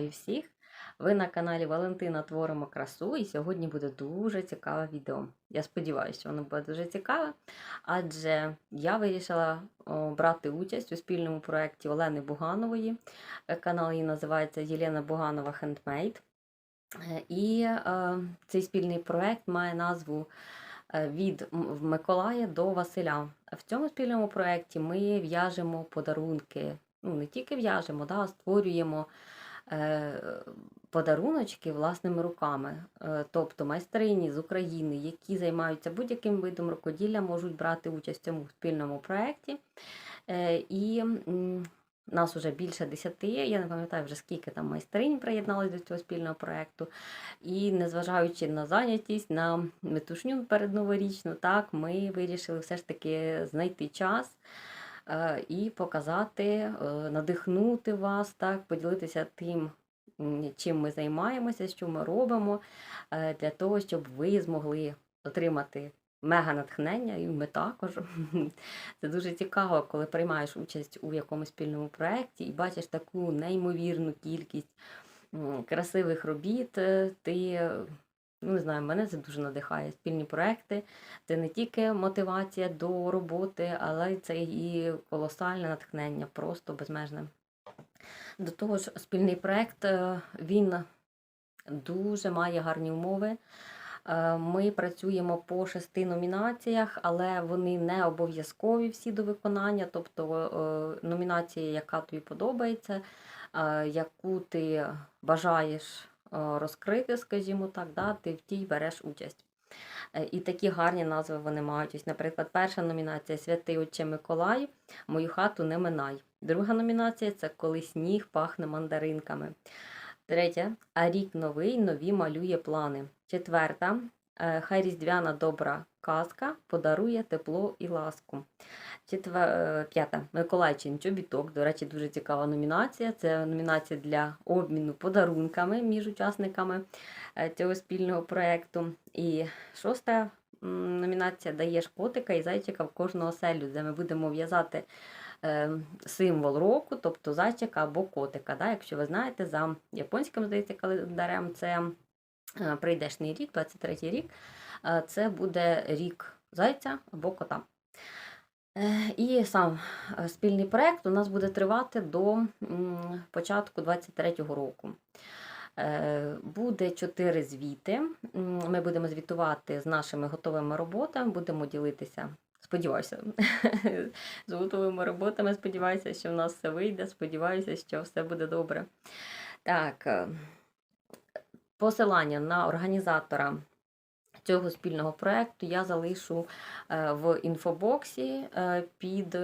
Вітаю всіх! Ви на каналі Валентина Творимо красу, і сьогодні буде дуже цікаве відео. Я сподіваюся, що воно буде дуже цікаве, адже я вирішила брати участь у спільному проєкті Олени Буганової. Е, Канал її називається Єлена Буганова Хендмейд. І е, цей спільний проєкт має назву е, від Миколая до Василя. В цьому спільному проєкті ми в'яжемо подарунки. Ну, не тільки в'яжемо, да, а створюємо подаруночки власними руками. Е, тобто майстрині з України, які займаються будь-яким видом рукоділля, можуть брати участь в цьому спільному проєкті. Е, і нас вже більше десяти, я не пам'ятаю вже скільки там майстринь приєдналися до цього спільного проєкту. І незважаючи на зайнятість, на метушню передноворічну, так, ми вирішили все ж таки знайти час е, і показати, е, надихнути вас, так, поділитися тим, чим ми займаємося, що ми робимо, е, для того, щоб ви змогли отримати мега натхнення, і ми також. Це дуже цікаво, коли приймаєш участь у якомусь спільному проєкті і бачиш таку неймовірну кількість красивих робіт. е, Ти, е, ну не знаю, мене це дуже надихає. Спільні проекти це не тільки мотивація до роботи, але це і колосальне натхнення, просто безмежне. До того ж, спільний проект е, він дуже має гарні умови. Е, Ми працюємо по шести номінаціях, але вони не обов'язкові всі до виконання. Тобто е, номінація, яка тобі подобається, яку ти бажаєш розкрити, скажімо так, да, ти в тій береш участь. Е, І такі гарні назви вони мають. Ось, наприклад, перша номінація Святий Отче Миколай, мою хату не минай. Друга номінація це Коли сніг пахне мандаринками. Третя А рік новий, нові малює плани. Четверта е, Хай різдвяна добра казка подарує тепло і ласку. Четвер... е, П'ята Миколайчин чобіток. До речі, дуже цікава номінація. Це номінація для обміну подарунками між учасниками е, цього спільного проєкту. І шоста номінація Даєш котика і зайчика в кожну оселю, де ми будемо в'язати е, символ року, тобто зайчика або котика. Якщо ви знаєте, за японським здається календарем це е, прийдешний рік, 23 рік, е, це буде рік зайця або кота. Е, І сам е, спільний проєкт у нас буде тривати до початку 23-го року. Е, Буде чотири звіти. Ми будемо звітувати з нашими готовими роботами, будемо ділитися. Сподіваюся, з готовими роботами. Сподіваюся, що в нас все вийде. Сподіваюся, що все буде добре. Так, е, посилання на організатора цього спільного проєкту я залишу е, в інфобоксі е, під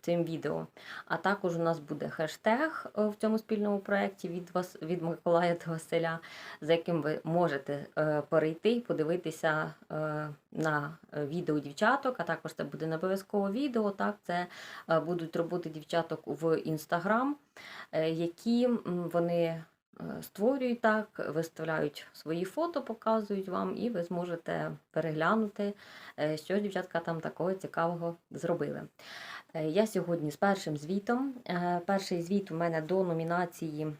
цим відео. А також у нас буде хештег е, в цьому спільному проєкті від вас від Миколая до Василя, за яким ви можете перейти і подивитися на відео дівчаток, а також це буде не обов'язково відео. Так, це будуть роботи дівчаток в інстаграм, які вони створюють так, виставляють свої фото, показують вам, і ви зможете переглянути, е, що дівчатка там такого цікавого зробили. Е, Я сьогодні з першим звітом. Е, Перший звіт у мене до номінації.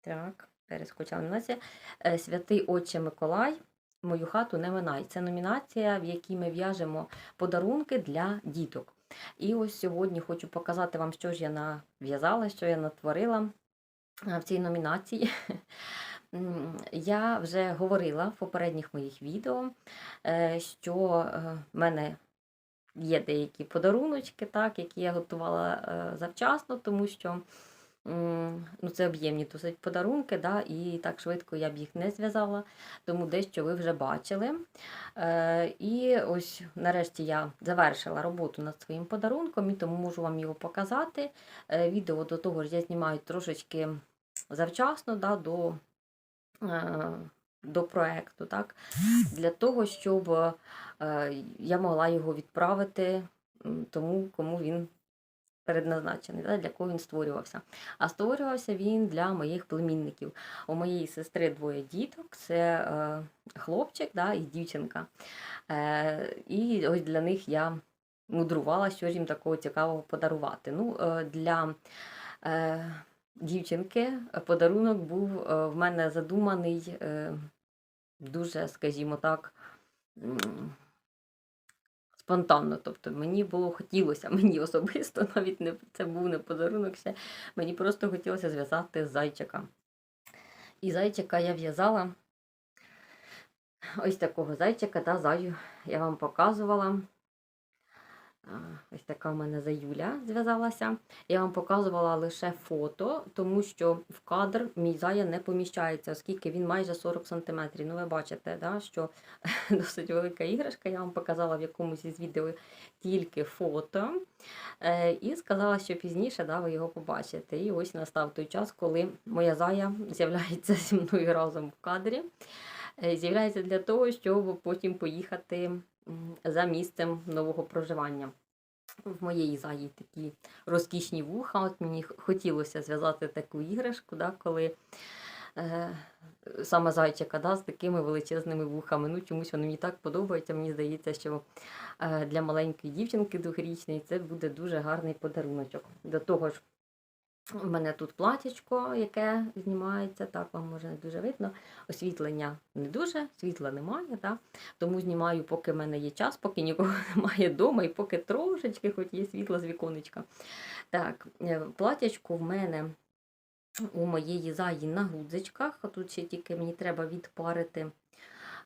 Так, перескочила номінація. Е, Святий Отче Миколай. Мою хату не минай. Це номінація, в якій ми в'яжемо подарунки для діток. І ось сьогодні хочу показати вам, що ж я нав'язала, що я натворила е, в цій номінації. Я вже говорила в попередніх моїх відео, е, що е, в мене є деякі подаруночки, так, які я готувала е, завчасно, тому що ну, це об'ємні досить подарунки, да, і так швидко я б їх не зв'язала, тому дещо ви вже бачили. Е, і ось нарешті я завершила роботу над своїм подарунком, і тому можу вам його показати. Е, відео до того ж я знімаю трошечки завчасно да, до, е, до проекту, так, для того, щоб е, я могла його відправити тому, кому він передназначений, для кого він створювався. А створювався він для моїх племінників. У моєї сестри двоє діток це е, хлопчик да, і дівчинка. Е, і ось для них я мудрувала, що їм такого цікавого подарувати. Ну, е, для е, дівчинки подарунок був е, в мене задуманий е, дуже, скажімо так, спонтанно. Тобто мені було хотілося, мені особисто, навіть не це був не подарунок ще. Мені просто хотілося зв'язати зайчика. І зайчика я в'язала. Ось такого зайчика, да, заю я вам показувала. Ось така в мене заюля зв'язалася. Я вам показувала лише фото, тому що в кадр мій зая не поміщається, оскільки він майже 40 см. Ну, ви бачите, да, що досить велика іграшка. Я вам показала в якомусь із відео тільки фото. Е, і сказала, що пізніше да, ви його побачите. І ось настав той час, коли моя зая з'являється зі мною разом в кадрі. Е, З'являється для того, щоб потім поїхати за місцем нового проживання. В моєї заї такі розкішні вуха. От мені хотілося зв'язати таку іграшку, да, коли е, саме зайчика да, з такими величезними вухами. Ну, чомусь вони мені так подобаються. Мені здається, що е, для маленької дівчинки двохрічної це буде дуже гарний подаруночок. До того ж, у мене тут платічко, яке знімається, так вам може не дуже видно. Освітлення не дуже, світла немає, так? тому знімаю, поки в мене є час, поки нікого немає вдома, і поки трошечки хоч є світло з віконечка. Так, е, платячко в мене у моєї заї на гудзичках. а Тут ще тільки мені треба відпарити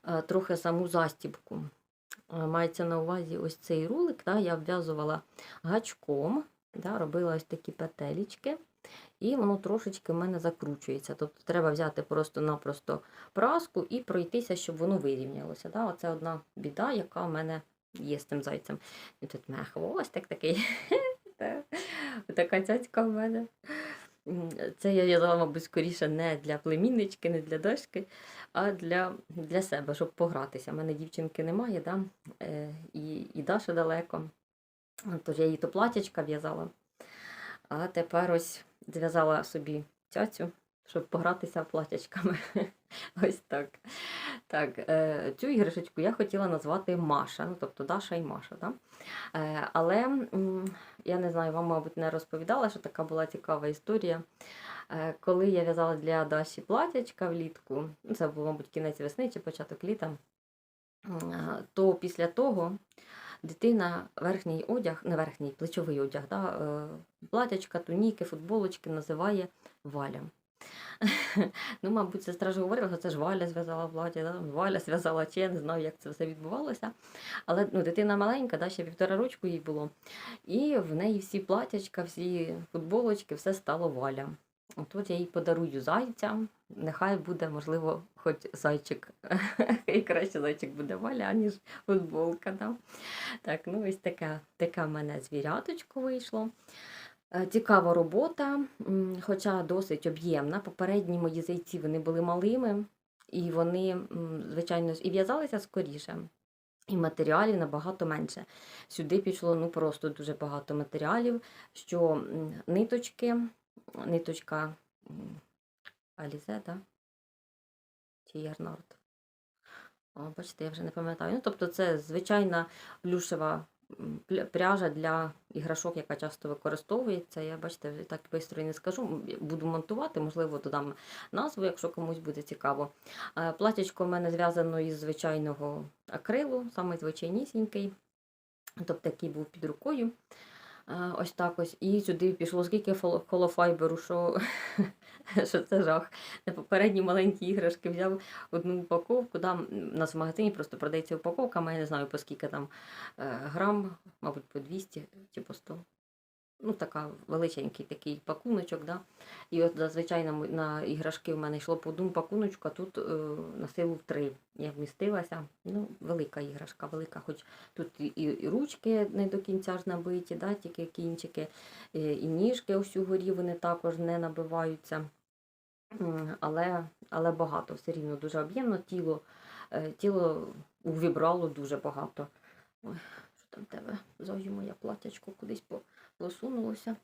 е, трохи саму застібку. Е, Мається на увазі ось цей рулик, да, я обв'язувала гачком, да, робила ось такі петелечки, і воно трошечки в мене закручується. Тобто треба взяти просто-напросто праску і пройтися, щоб воно вирівнялося. Да. Оце одна біда, яка в мене є з цим зайцем. І тут мене хвостик такий. Така цяцька в мене. Це я в'язала, мабуть, скоріше не для племіннички, не для дочки, а для, для себе, щоб погратися. У мене дівчинки немає, да? е, і, і Даша далеко. Тож я їй то платячка в'язала. А тепер ось зв'язала собі цяцю, щоб погратися платячками. Ось так. Так, е, цю іграшечку я хотіла назвати Маша, ну тобто Даша і Маша. Да? Е, але я не знаю, вам, мабуть, не розповідала, що така була цікава історія. Е, коли я в'язала для Даші платячка влітку, ну, це був, мабуть, кінець весни чи початок літа, то після того дитина верхній одяг, не верхній, плечовий одяг, да, е, платячка, туніки, футболочки називає Валя. Ну, мабуть, сестра ж говорила, що це ж Валя зв'язала плаття, да? Валя зв'язала чи я не знаю, як це все відбувалося. Але ну, дитина маленька, да, ще півтора рочку їй було. І в неї всі платячка, всі футболочки, все стало Валя. От я їй подарую зайця. Нехай буде, можливо, хоч зайчик. І краще зайчик буде Валя, аніж футболка. Да? Так, ну ось таке, таке в мене звіряточко вийшло. Е, Цікава робота, хоча досить об'ємна. Попередні мої зайці вони були малими, і вони, звичайно, і в'язалися скоріше. І матеріалів набагато менше. Сюди пішло ну просто дуже багато матеріалів, що ниточки, ниточка Алізе, да? чи Ярнард. О, бачите, я вже не пам'ятаю. Ну, тобто це звичайна плюшева пряжа для іграшок, яка часто використовується. Я бачите, так швидко і не скажу. Буду монтувати, можливо, додам назву, якщо комусь буде цікаво. Е, Платячко в мене зв'язано із звичайного акрилу, саме звичайнісінький. Тобто такий був під рукою. Ось так ось. І сюди пішло скільки холофайберу, що, що це жах. На попередні маленькі іграшки взяв одну упаковку. Там у нас в магазині просто продається упаковка, я не знаю по скільки там е, грам, мабуть, по 200 чи по 100. Ну, така величенький такий пакуночок, да? І от зазвичай на, на іграшки в мене йшло по одному пакуночку, тут е, на силу в три. Я вмістилася. Ну, велика іграшка, велика, хоч тут і, і, ручки не до кінця ж набиті, да? тільки кінчики, і, і ніжки ось угорі вони також не набиваються. Але, але багато, все рівно дуже об'ємно тіло. е, Тіло увібрало дуже багато. Там тебе? Зою моє платячко кудись посунулося.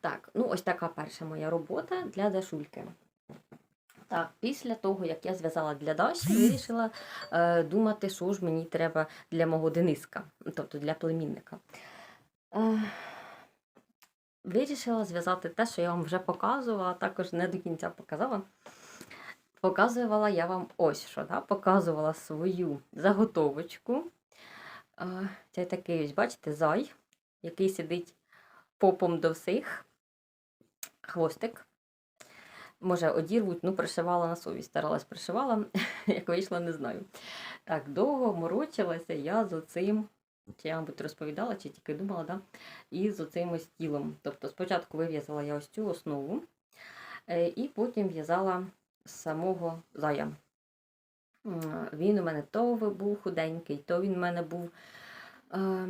Так, ну ось така перша моя робота для Дашульки. Так, після того, як я зв'язала для Даші, вирішила е, думати, що ж мені треба для мого Дениска, тобто для племінника. Е, вирішила зв'язати те, що я вам вже показувала, також не до кінця показала. Показувала я вам ось що, да? показувала свою заготовочку. Це такий, ось, бачите, зай, який сидить попом до всіх. Хвостик. Може, одірвуть, ну, пришивала на совість, старалась пришивала, як вийшла, не знаю. Так, довго морочилася я з оцим, чи я, мабуть, розповідала, чи тільки думала, да? і з оцим ось тілом. Тобто спочатку вив'язала я ось цю основу, е, і потім в'язала самого зая. Він у мене то був худенький, то він у мене був. Е,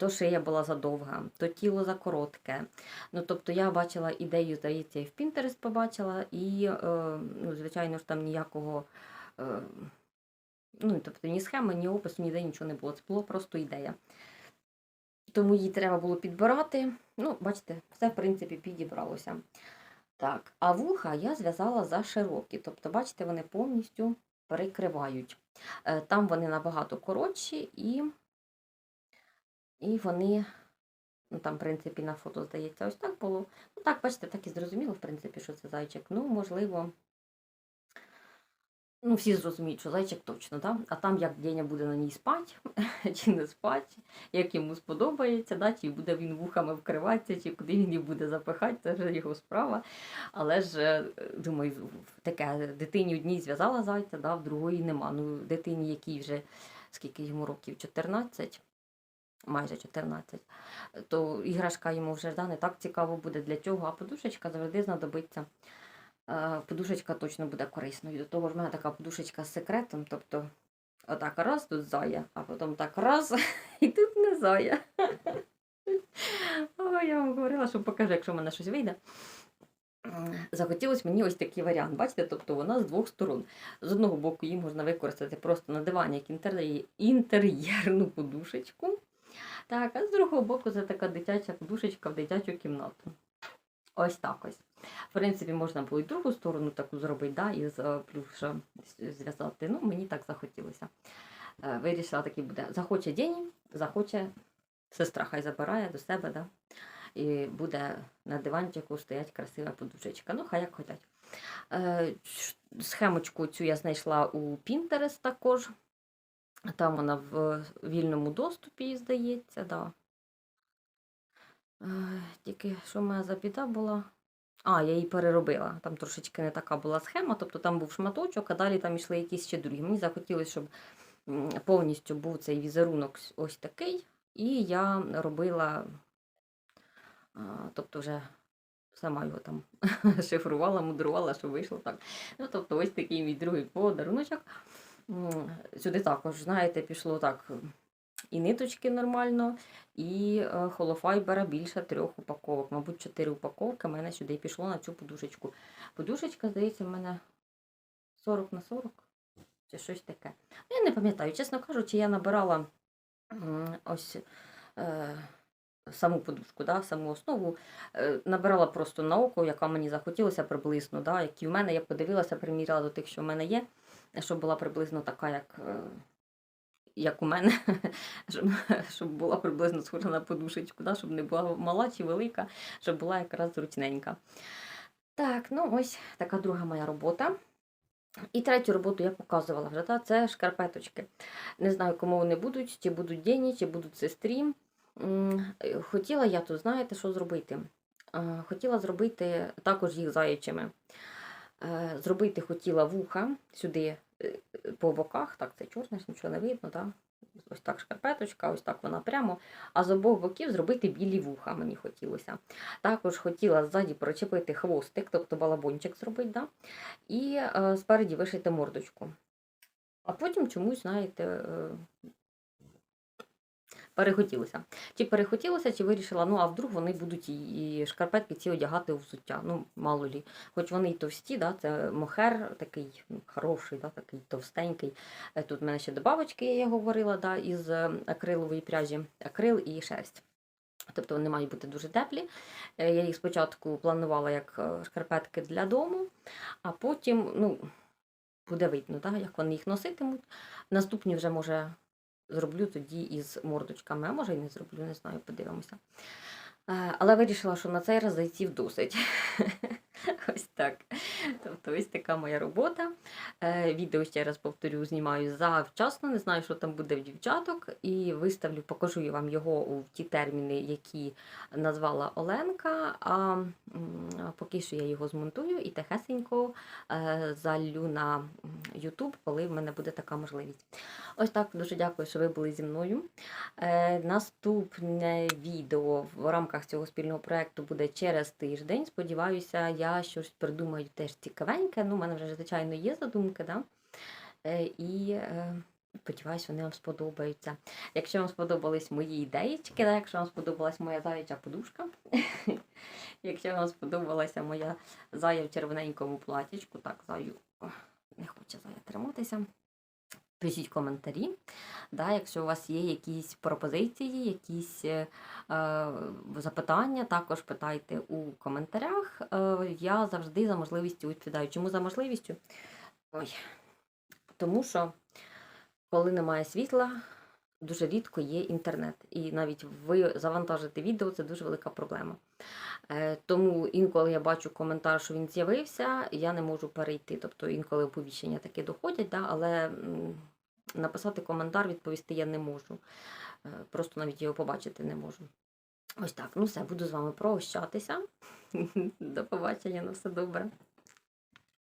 то шия була задовга, то тіло закоротке. Ну, тобто я бачила ідею, здається, і в Pinterest побачила, і, е, ну, звичайно ж, там ніякого. Е, ну, тобто ні схеми, ні опису, ніде нічого не було. Це була просто ідея. Тому її треба було підбирати. Ну, бачите, все, в принципі, підібралося. Так, а вуха я зв'язала за широкі. Тобто, бачите, вони повністю перекривають. Е, Там вони набагато коротші і, і вони, ну там, в принципі, на фото, здається, ось так було. Ну так, бачите, так і зрозуміло, в принципі, що це зайчик. Ну, можливо, ну, всі зрозуміють, що зайчик точно, да? а там як Деня буде на ній спати, чи не спати, як йому сподобається, да? чи буде він вухами вкриватися, чи куди він її буде запихати, це вже його справа. Але ж, е, думаю, таке дитині одній зв'язала зайця, да? в другої нема. Ну, дитині, якій вже скільки йому років, 14, майже 14, то іграшка йому вже да, не так цікаво буде для цього, а подушечка завжди знадобиться. Е, Подушечка точно буде корисною. До того ж, в мене така подушечка з секретом, тобто отак раз тут зая, а потім так раз, і тут не зая. О, я вам говорила, що покажу, якщо в мене щось вийде. Захотілося мені ось такий варіант. Бачите, тобто вона з двох сторон. З одного боку її можна використати просто на дивані як інтер- інтер'єрну подушечку. Так, а з другого боку це така дитяча подушечка в дитячу кімнату. Ось так ось. В принципі, можна було і другу сторону таку зробити, да, із е, плюша зв'язати. Ну, мені так захотілося. Е, Вирішила такий буде. Захоче Дені, захоче сестра, хай забирає до себе, да, і буде на диванчику стоять красива подушечка. Ну, хай як хотять. Е, Схемочку цю я знайшла у Pinterest також. Там вона в вільному доступі, здається, да. Тільки що в мене була. А, я її переробила. Там трошечки не така була схема, тобто там був шматочок, а далі там йшли якісь ще другі. Мені захотілося, щоб повністю був цей візерунок ось такий. І я робила, тобто вже сама його там шифрувала, мудрувала, щоб вийшло так. Ну, тобто, ось такий мій другий подаруночок. Сюди також, знаєте, пішло так. І ниточки нормально, і е, холофайбера більше трьох упаковок. Мабуть, чотири упаковки в мене сюди пішло на цю подушечку. Подушечка, здається, в мене 40 на 40 чи щось таке. Ну, я не пам'ятаю, чесно кажучи, я набирала ось е, саму подушку, да, саму основу. Е, набирала просто на око, яка мені захотілося приблизно, да, які в мене. Я подивилася, приміряла до тих, що в мене є, щоб була приблизно така, як. Як у мене, щоб, щоб була приблизно схожа на подушечку, да? щоб не була мала чи велика, щоб була якраз зручненька. Так, ну ось така друга моя робота. І третю роботу я показувала вже, да? це шкарпеточки. Не знаю, кому вони будуть, чи будуть Дені, чи будуть сестрі. Хотіла я тут, знаєте, що зробити? Хотіла зробити також їх заячими. Е, Зробити хотіла вуха сюди по боках, так, це чорне, нічого не видно, так? Ось так шкарпеточка, ось так вона прямо. А з обох боків зробити білі вуха мені хотілося. Також хотіла ззаді прочепити хвостик, тобто балабончик зробити, да? і е, спереді вишити мордочку. А потім чомусь, знаєте, е, перехотілося. Чи перехотілося, чи вирішила, ну а вдруг вони будуть і шкарпетки ці одягати у взуття. Ну, мало лі. Хоч вони й товсті, да, це мохер такий ну, хороший, да, такий товстенький. Е, Тут в мене ще добавочки, я говорила, да, із е, акрилової пряжі, акрил і шерсть. Тобто вони мають бути дуже теплі. Е, Я їх спочатку планувала як шкарпетки для дому, а потім, ну, буде видно, да, як вони їх носитимуть. Наступні вже може зроблю тоді із мордочками, а може і не зроблю, не знаю, подивимося. Але вирішила, що на цей раз зайців досить. Ось так. Тобто ось така моя робота. Е, Відео ще раз повторю, знімаю завчасно, не знаю, що там буде в дівчаток. І виставлю, покажу вам його у ті терміни, які назвала Оленка. А поки що я його змонтую і тихесенько е, залю на YouTube, коли в мене буде така можливість. Ось так, дуже дякую, що ви були зі мною. Е, Наступне відео в рамках цього спільного проєкту буде через тиждень. Сподіваюся, я щось придумаю теж цікавеньке. Ну, у мене вже, звичайно, є задумки, да? Е, і е, сподіваюся, вони вам сподобаються. Якщо вам сподобались мої ідеїчки, да? якщо вам сподобалась моя заяча подушка, якщо вам сподобалася моя зая в червоненькому платічку, так, заю не хоче зая триматися. Пишіть коментарі, да, якщо у вас є якісь пропозиції, якісь е, е, запитання, також питайте у коментарях. Е, я завжди за можливістю відповідаю. Чому за можливістю? Ой. Тому що, коли немає світла, дуже рідко є інтернет. І навіть ви завантажити відео це дуже велика проблема. Е, тому інколи я бачу коментар, що він з'явився, я не можу перейти. Тобто інколи оповіщення таки доходять, да, але написати коментар, відповісти я не можу. Е, Просто навіть його побачити не можу. Ось так. Ну все, буду з вами прощатися. До побачення, на все добре.